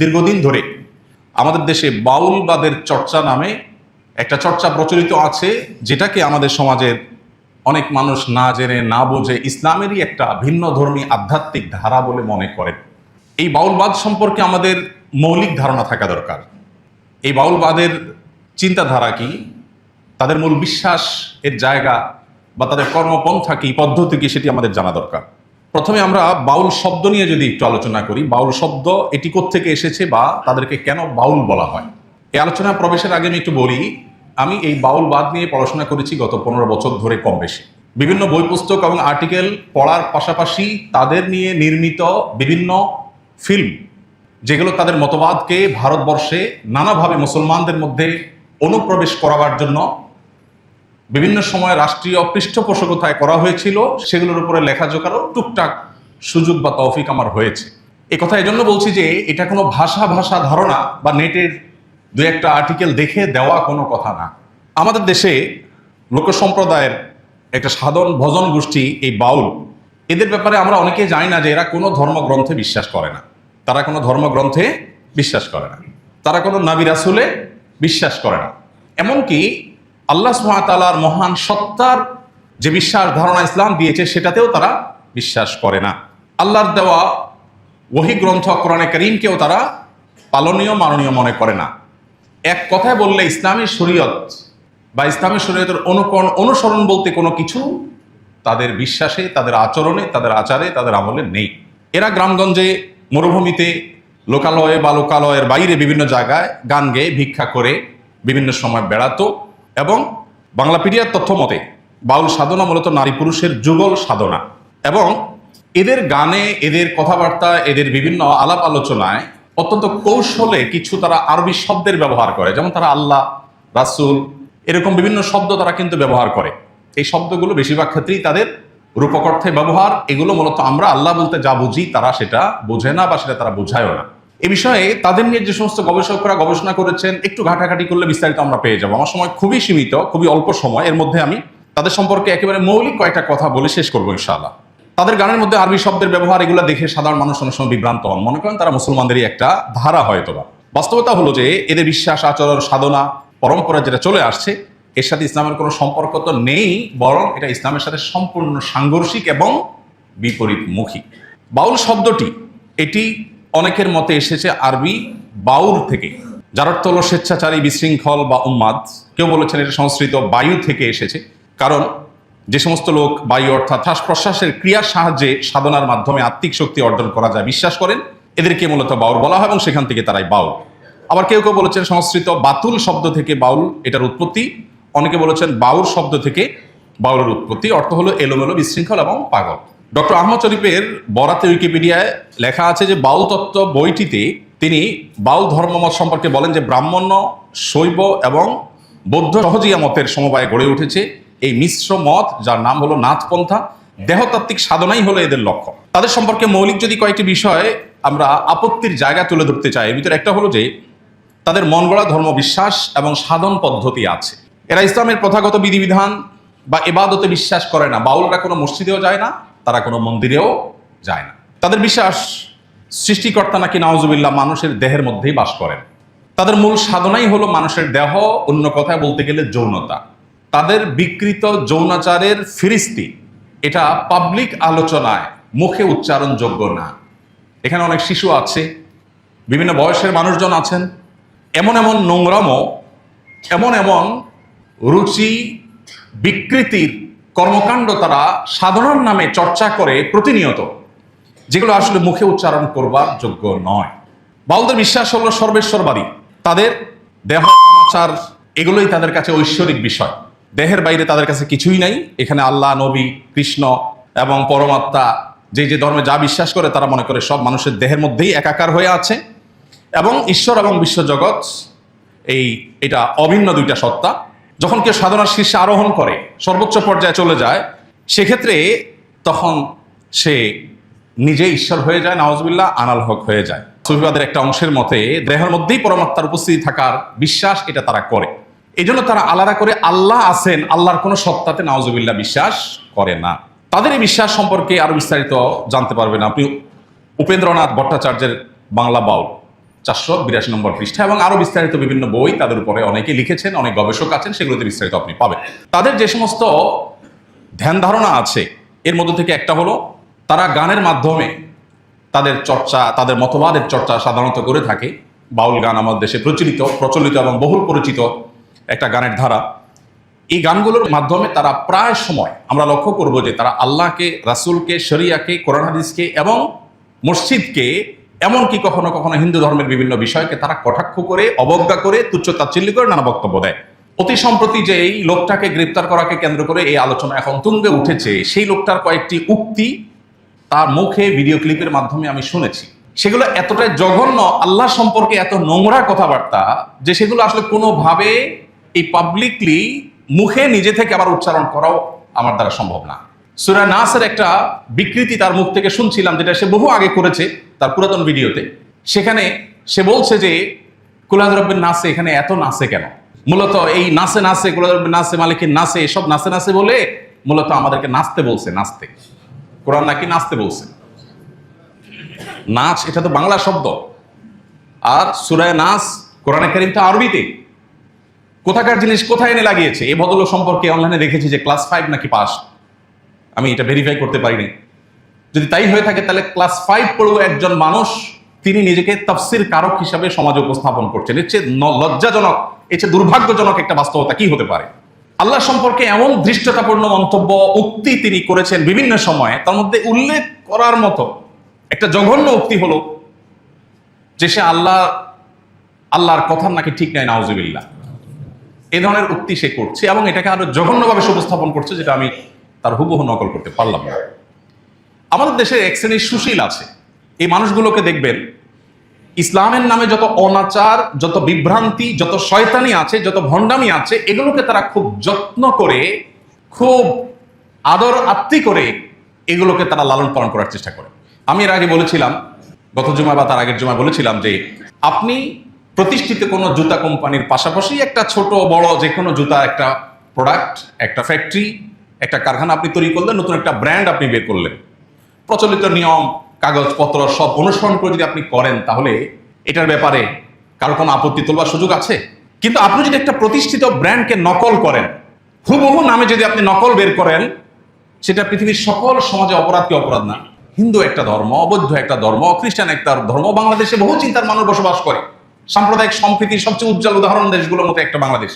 দীর্ঘদিন ধরে আমাদের দেশে বাউলবাদের চর্চা নামে একটা চর্চা প্রচলিত আছে, যেটাকে আমাদের সমাজের অনেক মানুষ না জেনে, না বোঝে, ইসলামেরই একটা ভিন্ন ধর্মী আধ্যাত্মিক ধারা বলে মনে করেন। এই বাউলবাদ সম্পর্কে আমাদের মৌলিক ধারণা থাকা দরকার। এই বাউলবাদের চিন্তাধারা কি? তাদের মূল বিশ্বাস এর জায়গা বা তাদের কর্মপন্থা কি, পদ্ধতি কি, সেটি আমাদের জানা দরকার। প্রথমে আমরা বাউল শব্দ নিয়ে যদি একটু আলোচনা করি, বাউল শব্দ এটি থেকে এসেছে বা তাদেরকে কেন বাউল বলা হয়? এই আলোচনা প্রবেশের আগে আমি একটু বলি, আমি এই বাউলবাদ নিয়ে পড়াশোনা করেছি গত পনেরো বছর ধরে কম বেশি। বিভিন্ন বই পুস্তক এবং আর্টিকেল পড়ার পাশাপাশি তাদের নিয়ে নির্মিত বিভিন্ন ফিল্ম, যেগুলো তাদের মতবাদকে ভারতবর্ষে নানাভাবে মুসলমানদের মধ্যে অনুপ্রবেশ করাবার জন্য বিভিন্ন সময় রাষ্ট্রীয় পৃষ্ঠপোষকতায় করা হয়েছিল, সেগুলোর উপরে লেখাজোখারও টুকটাক সুযোগ বা তৌফিক আমার হয়েছে। এ কথা এজন্য বলছি যে, এটা কোনো ভাষা ভাষা ধারণা বা নেটের দু একটা আর্টিকেল দেখে দেওয়া কোনো কথা না। আমাদের দেশে লোক সম্প্রদায়ের একটা সাধন ভজন গোষ্ঠী, এই বাউল, এদের ব্যাপারে আমরা অনেকে জানি না যে এরা কোনো ধর্মগ্রন্থে বিশ্বাস করে না। তারা কোনো ধর্মগ্রন্থে বিশ্বাস করে না। তারা কোনো নাবি রাসুলে বিশ্বাস করে না। এমনকি আল্লাহ সুহাতালার মহান সত্তার যে বিশ্বাস ধারণা ইসলাম দিয়েছে, সেটাতেও তারা বিশ্বাস করে না। আল্লাহর দেওয়া ওহি গ্রন্থ কোরআনে করিমকেও তারা পালনীয়, মাননীয় মনে করে না। এক কথায় বললে ইসলামী শরীয়ত বা ইসলামী শরীয়তের অনুকরণ, অনুসরণ বলতে কোনো কিছু তাদের বিশ্বাসে, তাদের আচরণে, তাদের আচারে, তাদের আমলে নেই। এরা গ্রামগঞ্জে, মরুভূমিতে, লোকালয়ে বা লোকালয়ের বাইরে বিভিন্ন জায়গায় গান গেয়ে ভিক্ষা করে বিভিন্ন সময় বেড়াতো। এবং বাংলাপিডিয়ার তথ্য মতে, বাউল সাধনা মূলত নারী পুরুষের যুগল সাধনা। এবং এদের গানে, এদের কথাবার্তা, এদের বিভিন্ন আলাপ আলোচনায় অত্যন্ত কৌশলে কিছু তারা আরবি শব্দের ব্যবহার করে। যেমন তারা আল্লাহ, রাসূল, এরকম বিভিন্ন শব্দ তারা কিন্তু ব্যবহার করে। এই শব্দগুলো বেশিরভাগ ক্ষেত্রেই তাদের রূপক অর্থে ব্যবহার। এগুলো মূলত আমরা আল্লাহ বলতে যা বুঝি তারা সেটা বোঝে না বা সেটা তারা বোঝায়ও না। এ বিষয়ে তাদের নিয়ে যে সমস্ত গবেষকরা গবেষণা করেছেন, একটু ঘাটাঘাটি করলে বিস্তারিত আমরা পেয়ে যাব। আমার সময় খুবই সীমিত, খুবই অল্প সময়। এর মধ্যে আমি তাদের সম্পর্কে একেবারে মৌলিক কয়েকটা কথা বলে শেষ করব ইনশাআল্লাহ। তাদের গানের মধ্যে আরবি শব্দের ব্যবহার, এগুলো দেখে সাধারণ মানুষ অনেক সময় বিভ্রান্ত হন। মনে করেন তারা মুসলমানদেরই একটা ধারা হয়তো বা বাস্তবতা হলো যে এদের বিশ্বাস, আচরণ, সাধনা, পরম্পরা যেটা চলে আসছে, এর সাথে ইসলামের কোনো সম্পর্ক তো নেই, বরং এটা ইসলামের সাথে সম্পূর্ণ সাংঘর্ষিক এবং বিপরীতমুখী। বাউল শব্দটি, এটি অনেকের মতে এসেছে আরবি বাউল থেকে। যার অর্থ হলো স্বেচ্ছাচারী, বিশৃঙ্খল বা উন্মাদ কেউ বলেছেন এটা সংস্কৃত বায়ু থেকে এসেছে। কারণ যে সমস্ত লোক বায়ু অর্থাৎ শ্বাস প্রশ্বাসের ক্রিয়ার সাহায্যে সাধনার মাধ্যমে আত্মিক শক্তি অর্জন করা যায়, বিশ্বাস করেন, এদেরকে মূলত বাউল বলা হয় এবং সেখান থেকে তারাই বাউল। আবার কেউ কেউ বলেছেন সংস্কৃত বাতুল শব্দ থেকে বাউল এটার উৎপত্তি। অনেকে বলেছেন বাউল শব্দ থেকে বাউলের উৎপত্তি। অর্থ হলো এলোমেলো, বিশৃঙ্খল এবং পাগল। ডক্টর আহমদ শরীফের বরাতে উইকিপিডিয়ায় লেখা আছে যে বাউল তত্ত্ব বইটিতে তিনি বাউল ধর্মমত সম্পর্কে বলেন যে ব্রাহ্মণ্য, শৈব এবং বৌদ্ধ সহজিয়া মতের সমবায়ে গড়ে উঠেছে। এই মিশ্র মত, যার নাম হলো নাথপন্থা, দেহতাত্ত্বিক সাধনাই হলো এদের লক্ষ্য তাদের সম্পর্কে মৌলিক যদি কয়েকটি বিষয় আমরা আপত্তির জায়গা তুলে ধরতে চাই, এর ভিতরে একটা হলো যে তাদের মন গড়া ধর্ম বিশ্বাস এবং সাধন পদ্ধতি আছে। এরা ইসলামের প্রথাগত বিধিবিধান বা এবাদতে বিশ্বাস করে না। বাউলরা কোনো মসজিদেও যায় না তারা কোনো মন্দিরেও যায় না। তাদের বিশ্বাস, সৃষ্টিকর্তা নাকি নওয়াজুবিল্লাহ মানুষের দেহের মধ্যেই বাস করেন। তাদের মূল সাধনাই হলো মানুষের দেহ, অন্য কথায় বলতে গেলে যৌনতা। তাদের বিকৃত যৌনাচারের ফিরিস্তি, এটা পাবলিক আলোচনায় মুখে উচ্চারণযোগ্য না। এখানে অনেক শিশু আছে, বিভিন্ন বয়সের মানুষজন আছেন। এমন এমন নোংরামো এমন এমন রুচি, বিকৃতির কর্মকাণ্ড তারা সাধারণ নামে চর্চা করে প্রতিনিয়ত, যেগুলো আসলে মুখে উচ্চারণ করবার যোগ্য নয়। বাউলদের বিশ্বাস হলো সর্বেশ্বরবাদী। তাদের দেহ, সমাচার, এগুলোই তাদের কাছে ঐশ্বরিক বিষয়। দেহের বাইরে তাদের কাছে কিছুই নাই। এখানে আল্লাহ, নবী, কৃষ্ণ এবং পরমাত্মা যে যে ধর্মে যা বিশ্বাস করে তারা মনে করে সব মানুষের দেহের মধ্যেই একাকার হয়ে আছে। এবং ঈশ্বর এবং বিশ্বজগৎ, এই, এটা অভিন্ন দুইটা সত্তা। যখন কেউ সাধনার শীর্ষে আরোহণ করে, সর্বোচ্চ পর্যায়ে চলে যায়, সেক্ষেত্রে তখন সে নিজে ঈশ্বর হয়ে যায় নওয়াজবিল্লাহ আনাল হক হয়ে যায়। সুফিবাদের একটা অংশের মতে, দেহের মধ্যেই পরমাত্মার উপস্থিতি থাকার বিশ্বাস এটা তারা করে। এই জন্য তারা আলাদা করে আল্লাহ আছেন, আল্লাহর কোনো সত্তাতে নওয়াজবিল্লাহ বিশ্বাস করে না। তাদের এই বিশ্বাস সম্পর্কে আরও বিস্তারিত জানতে পারবেন আপনি। উপেন্দ্রনাথ ভট্টাচার্যের বাংলা বাউল। চারশো বিরাশি নম্বর পৃষ্ঠা এবং আরও বিস্তারিত বিভিন্ন বই তাদের উপরে অনেকে লিখেছেন, অনেক গবেষক আছেন, সেগুলোতে বিস্তারিত আপনি পাবেন। তাদের যে সমস্ত ধ্যান ধারণা আছে, এর মধ্যে থেকে একটা হলো, তারা গানের মাধ্যমে তাদের চর্চা, তাদের মতবাদের চর্চা সাধারণত করে থাকে। বাউল গান আমাদের দেশে প্রচলিত প্রচলিত এবং বহুল পরিচিত একটা গানের ধারা। এই গানগুলোর মাধ্যমে তারা প্রায় সময় আমরা লক্ষ্য করব যে তারা আল্লাহকে, রাসূলকে, শরিয়াকে, কোরআন হাদিসকে এবং মসজিদকে এমনকি কখনো কখনো হিন্দু ধর্মের বিভিন্ন বিষয়কে তারা কটাক্ষ করে, অবজ্ঞা করে তুচ্ছ তাচ্ছিল্য করে নানা বক্তব্য দেয়। অতি সম্প্রতি যে এই লোকটাকে গ্রেপ্তার করাকে কেন্দ্র করে এই আলোচনা এখন তুঙ্গে উঠেছে, সেই লোকটার কয়েকটি উক্তি তার মুখে ভিডিও ক্লিপের মাধ্যমে আমি শুনেছি। সেগুলো এতটাই জঘন্য, আল্লাহ সম্পর্কে এত নোংরা কথাবার্তা যে সেগুলো আসলে কোনোভাবে এই পাবলিকলি মুখে নিজে থেকে আবার উচ্চারণ করাও আমার দ্বারা সম্ভব না। সুরা নাসের একটা বিকৃতি তার মুখ থেকে শুনছিলাম, যেটা সে বহু আগে করেছে তার পুরাতন ভিডিওতে। সেখানে সে বলছে যে কুলাদরব্বিন নাসে, এখানে এত নাচে কেন? মূলত এই নাচে নাচে কুলাদরব্বিন নাচে মালিকের নাসে এসব নাসে নাসে বলে মূলত আমাদেরকে নাচতে বলছে, নাচতে। কোরআন নাকি নাচতে বলছে? নাচ, এটা তো বাংলা শব্দ। আর সুরায় নাচ কোরআনে তো আরবিতে। কোথাকার জিনিস কোথায় এনে লাগিয়েছে? এই ভদ্রলোক সম্পর্কে অনলাইনে দেখেছি যে ক্লাস ফাইভ নাকি পাস। আমি এটা ভেরিফাই করতে পারিনি। যদি তাই হয়ে থাকে, তাহলে ক্লাস ফাইভ পড়ুয়া একজন মানুষ, তিনি নিজেকে তফসির কারক হিসাবে সমাজে উপস্থাপন করছেন। এর লজ্জাজনক, এর চেয়ে দুর্ভাগ্যজনক একটা বাস্তবতা কি হতে পারে? আল্লাহ সম্পর্কে এমন দৃষ্টতাপূর্ণ মন্তব্য, উক্তি তিনি করেছেন বিভিন্ন সময়ে, তার মধ্যে উল্লেখ করার মতো একটা জঘন্য উক্তি হলো যে সে আল্লাহ, আল্লাহর কথার নাকি ঠিক নাই, নাউজুবিল্লাহ। এই ধরনের উক্তি সে করছে এবং এটাকে আরও জঘন্যভাবে উপস্থাপন করছে, যেটা আমি তার হুবহু নকল করতে পারলাম না। আমাদের দেশে এক শ্রেণির সুশীল আছে। এই মানুষগুলোকে দেখবেন, ইসলামের নামে যত অনাচার, যত বিভ্রান্তি, যত শয়তানি আছে, যত ভণ্ডামি আছে, এগুলোকে তারা খুব যত্ন করে, খুব আদর আত্মি করে এগুলোকে তারা লালন পালন করার চেষ্টা করে। আমি এর আগে বলেছিলাম, গত জুমায় বা তার আগের জুমায় বলেছিলাম যে, আপনি প্রতিষ্ঠিত কোনো জুতা কোম্পানির পাশাপাশি একটা ছোট, বড় যে কোনো জুতা, একটা প্রোডাক্ট একটা ফ্যাক্টরি একটা কারখানা আপনি তৈরি করলেন, নতুন একটা ব্র্যান্ড আপনি বের করলেন। প্রচলিত নিয়ম, কাগজপত্র সব অনুসরণ করে যদি আপনি করেন, তাহলে এটার ব্যাপারে কারও কোনো আপত্তি তোলবার সুযোগ আছে? কিন্তু আপনি যদি একটা প্রতিষ্ঠিত ব্র্যান্ডকে নকল করেন, হুবহু নামে যদি আপনি নকল বের করেন, সেটা পৃথিবীর সকল সমাজে অপরাধ কি অপরাধ না? হিন্দু একটা ধর্ম অবৈধ একটা ধর্ম, খ্রিস্টান একটা ধর্ম, বাংলাদেশে বহু চিন্তার মানুষ বসবাস করে। সাম্প্রদায়িক সম্প্রীতির সবচেয়ে উজ্জ্বল উদাহরণ দেশগুলোর মতো একটা বাংলাদেশ।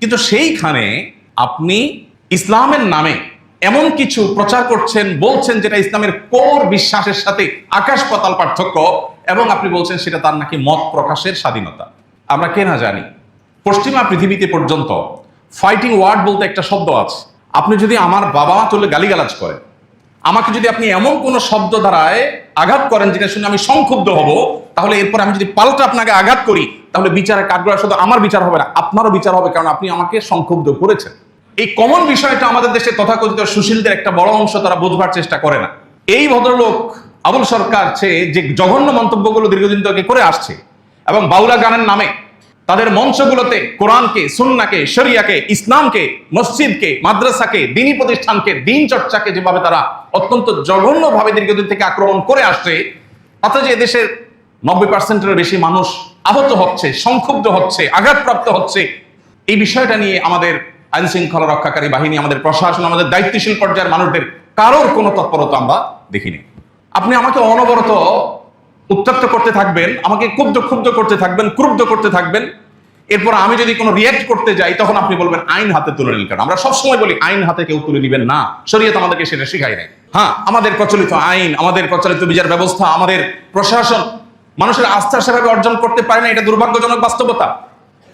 কিন্তু সেইখানে আপনি ইসলামের নামে এমন কিছু প্রচার করছেন, বলছেন যেটা ইসলামের কোর বিশ্বাসের সাথে আকাশ পাতাল পার্থক্য এবং আপনি বলছেন সেটা তার নাকি মত প্রকাশের স্বাধীনতা। আমরা কে না জানি। পশ্চিমা পৃথিবীতে পর্যন্ত ফাইটিং ওয়ার্ড বলতে একটা শব্দ আছে। আপনি যদি আমার বাবা মা চলে গালিগালাজ করেন, আমাকে যদি আপনি এমন কোন শব্দ দ্বারায় আঘাত করেন যেটা শুনে আমি সংক্ষুব্ধ হব, তাহলে এরপর আমি যদি পাল্টা আপনাকে আঘাত করি, তাহলে বিচারে কাঠগড়া শুধু আমার বিচার হবে না, আপনারও বিচার হবে, কারণ আপনি আমাকে সংক্ষুব্ধ করেছেন। এই কমন বিষয়টা আমাদের দেশে তথাকথিত সুশীলদের একটা বড় অংশ তারা বোঝবার চেষ্টা করে না। এই ভদ্রলোক আবুল সরকার সে যে জঘন্য মন্তব্যগুলো দীর্ঘদিন থেকে করে আসছে এবং বাউলা গানের নামে তাদের মঞ্চগুলোতে কোরআনকে, সুন্নাকে, শরিয়াকে, ইসলামকে, মসজিদকে, মাদ্রাসাকে, দিনী প্রতিষ্ঠানকে, দিন চর্চাকে যেভাবে তারা অত্যন্ত জঘন্যভাবে দীর্ঘদিন থেকে আক্রমণ করে আসছে, তাতে যে দেশের নব্বই পার্সেন্টের বেশি মানুষ আহত হচ্ছে, সংক্ষুব্ধ হচ্ছে, আঘাতপ্রাপ্ত হচ্ছে, এই বিষয়টা নিয়ে আমাদের আইন শৃঙ্খলা রক্ষাকারী বাহিনী, আমাদের প্রশাসন, আমাদের দায়িত্বশীল পর্যায়ের মানুষদের কারোর কোনো তৎপরতা আমরা দেখিনি। আপনি আমাকে অনবরত উত্তপ্ত করতে থাকবেন, আমাকে ক্ষুব্ধ ক্ষুব্ধ করতে থাকবেন, ক্রুব্ধ করতে থাকবেন। এরপর আমি যদি কোনো রিয়াক্ট করতে যাই, তখন আপনি বলবেন, আইন হাতে তুলে নিন কেন? আমরা সবসময় বলি, আইন হাতে কেউ তুলে নিবেন না। শরীয়ত আমাদেরকে সেটা শেখায় নাই। হ্যাঁ আমাদের প্রচলিত আইন, আমাদের প্রচলিত বিচার ব্যবস্থা, আমাদের প্রশাসন মানুষের আস্থা সেভাবে অর্জন করতে পারে না, এটা দুর্ভাগ্যজনক বাস্তবতা।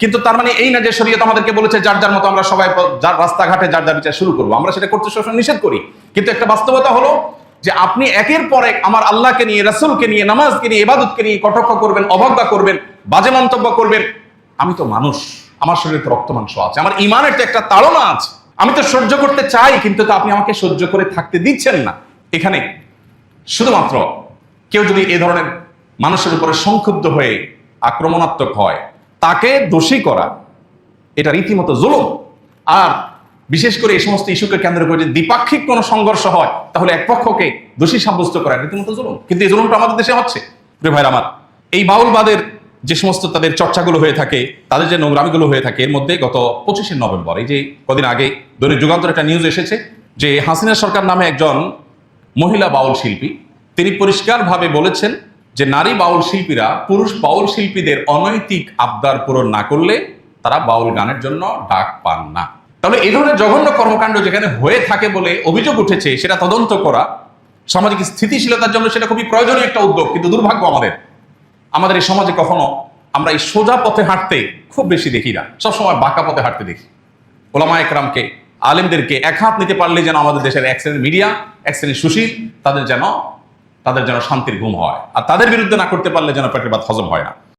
কিন্তু তার মানে এই না যে শরীয়ত আমাদেরকে বলেছে, যার যার মতো আমরা সবাই যার রাস্তাঘাটে যার যার বিচার শুরু করব। আমরা সেটা করতে সবসময় নিষেধ করি। কিন্তু একটা বাস্তবতা হলো যে আপনি একের পর এক আমার আল্লাহকে নিয়ে, রাসূলকে নিয়ে, নামাজকে নিয়ে, ইবাদতকে নিয়ে কটাক্ষ করবেন, অবজ্ঞা করবেন, বাজে মন্তব্য করবেন। আমি তো মানুষ, আমার শরীরে তো রক্ত মাংস আছে, আমার ইমানের তো একটা তাড়না আছে। আমি তো সহ্য করতে চাই, কিন্তু তো আপনি আমাকে সহ্য করে থাকতে দিচ্ছেন না। এখানে শুধুমাত্র কেউ যদি এ ধরনের মানুষের উপরে সংক্ষুব্ধ হয়ে আক্রমণাত্মক হয় তাকে দোষী করা, এটা রীতিমতো জুলুম। আর বিশেষ করে এই সমস্ত ইস্যুকে কেন্দ্র করে যদি দ্বিপাক্ষিক কোনো সংঘর্ষ হয়, তাহলে এক পক্ষকে দোষী সাব্যস্ত করা রীতিমতো জুলুম। কিন্তু এই জুলুমটা আমাদের দেশে হচ্ছে, প্রিয় ভাইরা আমার। এই বাউলবাদের যে সমস্ত তাদের চর্চাগুলো হয়ে থাকে, তাদের যে নোংরামিগুলো হয়ে থাকে, এর মধ্যে গত পঁচিশে নভেম্বর, এই যে কদিন আগে দৈনিক যুগান্তর একটা নিউজ এসেছে, যে হাসিনা সরকার নামে একজন মহিলা বাউল শিল্পী, তিনি পরিষ্কারভাবে বলেছেন যে নারী বাউল শিল্পীরা পুরুষ বাউল শিল্পীদের অনৈতিক আবদার পূরণ না করলে তারা বাউল গানের জন্য ডাক পান না। তাহলে এই ধরনের জঘন্য কর্মকাণ্ড যেখানে হয়ে থাকে বলে অভিযোগ উঠেছে, সেটা তদন্ত করা, সামাজিক স্থিতিশীলতার জন্য সেটা খুবই প্রয়োজনীয় একটা উদ্যোগ, কিন্তু দুর্ভাগ্য আমাদের। আমাদের এই সমাজে কখনো আমরা এই সোজা পথে হাঁটতে খুব বেশি দেখি না। সবসময় বাঁকা পথে হাঁটতে দেখি। ওলামা একরামকে, আলেমদেরকে এক হাত নিতে পারলে যেন আমাদের দেশের এক শ্রেণির মিডিয়া, এক শ্রেণির সুশীল, তাদের যেন তাদের যেন শান্তির ঘুম হয়। আর তাদের বিরুদ্ধে না করতে পারলে যেন পেটের ভাত হজম হয় না।